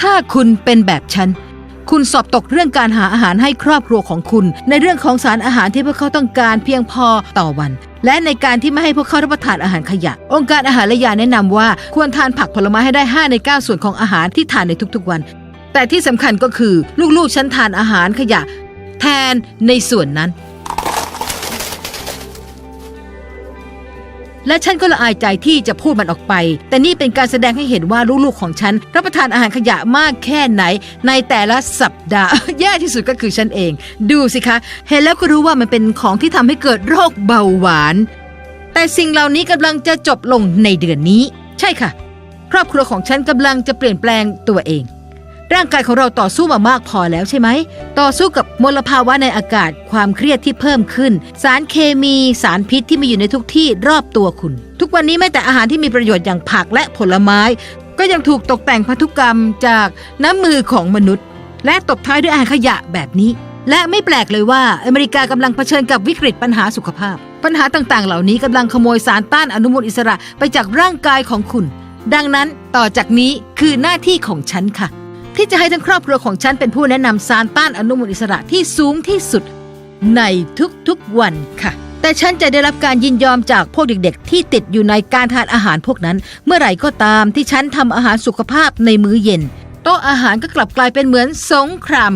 ถ้าคุณเป็นแบบฉัน คุณสอบตกเรื่องการหาอาหารให้ครอบครัวของคุณ ในเรื่องของสารอาหารที่พวกเขาต้องการเพียงพอต่อวัน และในการที่ไม่ให้พวกเขารับประทานอาหารขยะ องค์การอาหารและยาแนะนำว่าควรทานผักผลไม้ให้ได้ 5 ใน 9 ส่วนของอาหารที่ทานในทุกๆวัน แต่ที่สำคัญก็คือลูกๆฉันทานอาหารขยะ แทนในส่วนนั้น และฉันก็ละอายใจที่จะพูดมันออกไป แต่นี่เป็นการแสดงให้เห็นว่าลูกๆของฉัน รับประทานอาหารขยะมากแค่ไหน ในแต่ละสัปดาห์ แย่ที่สุดก็คือฉันเอง ดูสิคะ เห็นแล้วก็รู้ว่ามันเป็นของที่ทำให้เกิดโรคเบาหวาน แต่สิ่งเหล่านี้กำลังจะจบลงในเดือนนี้ ใช่ค่ะ ครอบครัวของฉันกำลังจะเปลี่ยนแปลงตัวเอง ร่างกายของเราต่อสู้มามากพอแล้วใช่ไหม ต่อสู้กับมลภาวะในอากาศ ความเครียดที่เพิ่มขึ้น สารเคมีสารพิษที่มีอยู่ในทุกที่รอบตัวคุณ ทุกวันนี้แม้แต่อาหารที่มีประโยชน์อย่างผักและผลไม้ ก็ยังถูกตกแต่งพันธุกรรมจากน้ำมือของมนุษย์ และตบท้ายด้วยอาหารขยะแบบนี้ และไม่แปลกเลยว่าอเมริกากำลังเผชิญกับวิกฤตปัญหาสุขภาพ ปัญหาต่างๆ เหล่านี้กำลังขโมยสารต้านอนุมูลอิสระไปจากร่างกายของคุณ ดังนั้นต่อจากนี้คือหน้าที่ของฉันค่ะ ที่จะให้ทั้งครอบครัวของฉันเป็นผู้แนะนำสารต้านอนุมูลอิสระที่สูงที่สุด ในทุกๆวันค่ะ แต่ฉันจะได้รับการยินยอมจากพวกเด็กๆ ที่ติดอยู่ในการทานอาหารพวกนั้น เมื่อไหร่ก็ตามที่ฉันทำอาหารสุขภาพในมื้อเย็น โต๊ะอาหารก็กลับกลายเป็นเหมือนสงคราม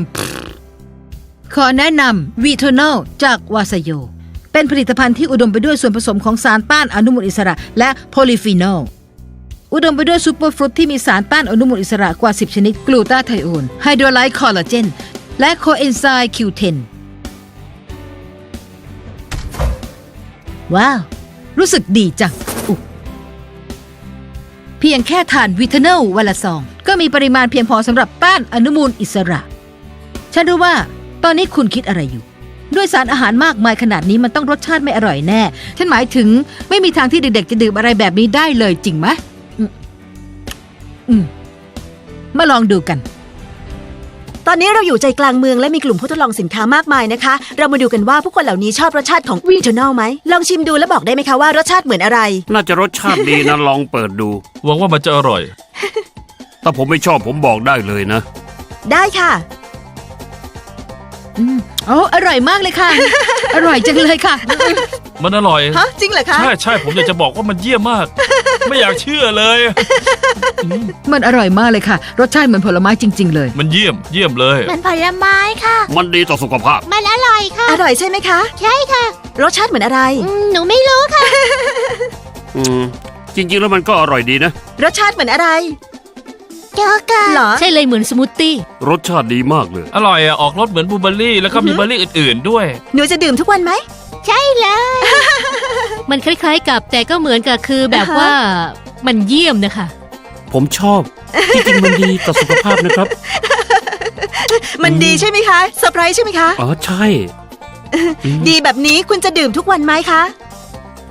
ขอแนะนำวีโทนอลจากวาซโย เป็นผลิตภัณฑ์ที่อุดมไปด้วยส่วนผสมของสารต้านอนุมูลอิสระและโพลีฟีนอล อุดมไปด้วยซูเปอร์ฟรุตที่มีสารต้านอนุมูลอิสระกว่า 10 ชนิด กลูตาไทโอน ไฮโดรไลท์คอลลาเจน และโคเอนไซม์ Q10 ว้าว รู้สึกดีจังเพียงแค่ทานวิตาเนลวันละซอง ก็มีปริมาณเพียงพอสำหรับต้านอนุมูลอิสระ ฉันรู้ว่าตอนนี้คุณคิดอะไรอยู่ ด้วยสารอาหารมากมายขนาดนี้มันต้องรสชาติไม่อร่อยแน่ ฉันหมายถึงไม่มีทางที่เด็กๆจะดื่มอะไรแบบนี้ได้เลยจริงไหม อืมอืม มาลองดูกัน ตอนนี้เราอยู่ใจกลางเมืองและมีกลุ่มผู้ทดลองสินค้ามากมายนะคะ เรามาดูกันว่าผู้คนเหล่านี้ชอบรสชาติของวีทนอลไหม ลองชิมดูแล้วบอกได้ไหมคะว่ารสชาติเหมือนอะไร น่าจะรสชาติดีนะ ลองเปิดดู หวังว่ามันจะอร่อย ถ้าผมไม่ชอบผมบอกได้เลยนะ ได้ค่ะ อืมโอ้อร่อยมากเลยค่ะ อร่อยจังเลยค่ะ มันอร่อย ฮะจริงเหรอคะใช่ใช่ผมอยากจะบอกว่ามันเยี่ยมมาก ไม่อยากเชื่อเลย มันอร่อยมากเลยค่ะ รสชาติเหมือนผลไม้จริง ๆ เลย มันเยี่ยมเยี่ยมเลยมันผลไม้ค่ะ มันดีต่อสุขภาพ มันอร่อยค่ะ อร่อยใช่ไหมคะ ใช่ค่ะ รสชาติเหมือนอะไร อืมหนูไม่รู้ค่ะ อืม จริง ๆ แล้วมันก็อร่อยดีนะ รสชาติเหมือนอะไรโจ๊กค่ะเหรอใช่เลยเหมือนสมูทตี้รสชาติดีมากเลย อร่อยอะออกรสเหมือนบลูเบอร์รี่แล้วก็มีเบอร์รี่อื่น ๆ ด้วย หนูจะดื่มทุกวันไหม ใช่เลย มันคล้ายๆกับแต่ก็เหมือนกับคือแบบว่ามันเยี่ยมนะคะ ผมชอบ จริงๆมันดีต่อสุขภาพนะครับ มันดีใช่ไหมคะเซอร์ไพรส์ใช่ไหมคะ อ๋อใช่อืมดีแบบนี้คุณจะดื่มทุกวันไหมคะ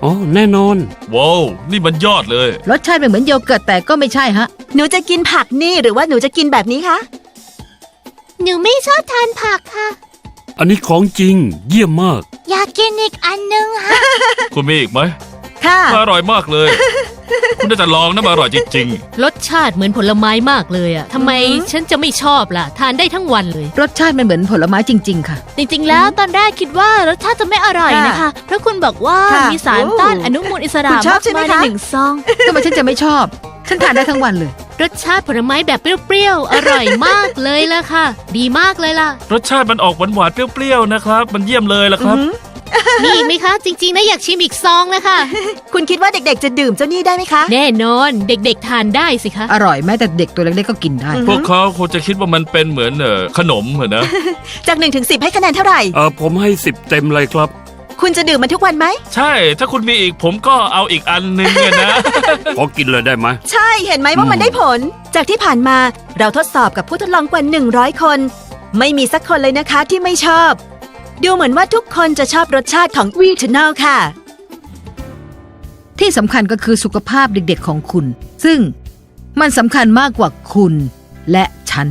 อ๋อแน่นอน ว้าว นี่มันยอดเลย รสชาติเป็นเหมือนโยเกิร์ตแต่ก็ไม่ใช่ฮะ หนูจะกินผักนี่หรือว่าหนูจะกินแบบนี้คะ หนูไม่ชอบทานผักค่ะ อันนี้ของจริง เยี่ยมมาก อยากกินอีกอันนึงค่ะคุณมีอีกไหมค่ะ มันอร่อยมากเลย คุณได้แต่ลองนะมันอร่อยจริงรสชาติเหมือนผลไม้มากเลยอะทำไมอือหือฉันจะไม่ชอบล่ะ ทานได้ทั้งวันเลย รสชาติมันเหมือนผลไม้จริง ๆ ค่ะ จริงๆ แล้วตอนแรกคิดว่ารสชาติจะไม่อร่อยนะคะ เพราะคุณบอกว่าค่ะมีสารต้านอนุมูลอิสระคุณชอบมากใช่ไหมมายในคะ หนึ่งซอง ทำไมฉันจะไม่ชอบ ฉันทานได้ทั้งวันเลย รสชาติผลไม้แบบเปรี้ยวๆ อร่อยมากเลยล่ะค่ะ ดีมากเลยล่ะๆรสชาติมันออกหวานๆเปรี้ยวๆนะครับ มันเยี่ยมเลยละครับอือหือมีอีกไหมคะ จริงๆนะอยากชิมอีกซองนะคะ คุณคิดว่าเด็กๆ จะดื่มเจ้านี่ได้ไหมคะ แน่นอนเด็กๆทานได้สิคะ อร่อยแม้แต่เด็กตัวเล็กๆก็กินได้อืมพวกเขาคงจะคิดว่ามันเป็นเหมือนเอ่อขนมเหรอนะ จาก1นถึงสิให้คะแนนเท่าไหร่ เออผมให้สิบเต็มเลยครับ คุณจะดื่มมันทุกวันไหม ใช่ ถ้าคุณมีอีกผมก็เอาอีกอันนึงอะนะ ขอกินเลยได้ไหม ใช่เห็นไหมว่ามันได้ผล จากที่ผ่านมาเราทดสอบกับผู้ทดลองกว่า 100 คน ไม่มีสักคนเลยนะคะที่ไม่ชอบ ดูเหมือนว่าทุกคนจะชอบรสชาติของวีทนอลค่ะ ที่สำคัญก็คือสุขภาพเด็กๆของคุณ ซึ่งมันสำคัญมากกว่าคุณและฉัน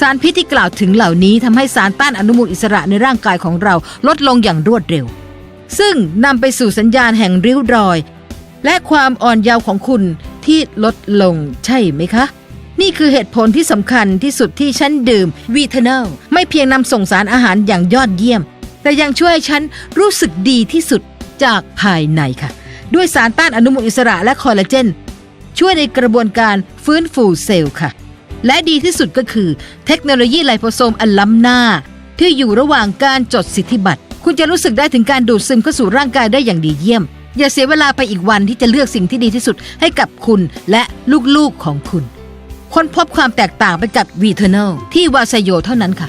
สารพิษที่กล่าวถึงเหล่านี้ทำให้สารต้านอนุมูลอิสระในร่างกายของเราลดลงอย่างรวดเร็ว ซึ่งนำไปสู่สัญญาณแห่งริ้วรอย และความอ่อนเยาว์ของคุณที่ลดลงใช่ไหมคะ นี่คือเหตุผลที่สำคัญที่สุดที่ฉันดื่มวีเทนลไม่เพียงนำส่งสารอาหารอย่างยอดเยี่ยม แต่ยังช่วยให้ฉันรู้สึกดีที่สุดจากภายในค่ะ ด้วยสารต้านอนุมูลอิสระและคอลลาเจนช่วยในกระบวนการฟื้นฟูเซลล์ค่ะ และดีที่สุดก็คือ เทคโนโลยีไลโพโซมอันล้ำหน้า ที่อยู่ระหว่างการจดสิทธิบัตร คุณจะรู้สึกได้ถึงการดูดซึมเข้าสู่ร่างกายได้อย่างดีเยี่ยม อย่าเสียเวลาไปอีกวันที่จะเลือกสิ่งที่ดีที่สุดให้กับคุณและลูกๆของคุณ ค้นพบความแตกต่างไปกับวีเทอร์เนลที่วาซโยเท่านั้นค่ะ